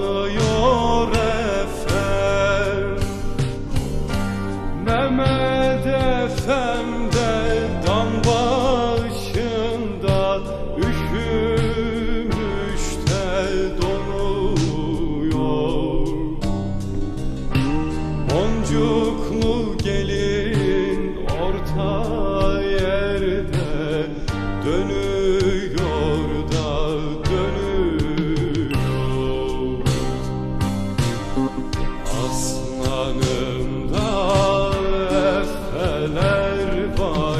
ağlıyor efem. Mehmet efem de dam başında Üşümüş de donuyor Boncuklu gelin orta yerde dönüyor. aslanım.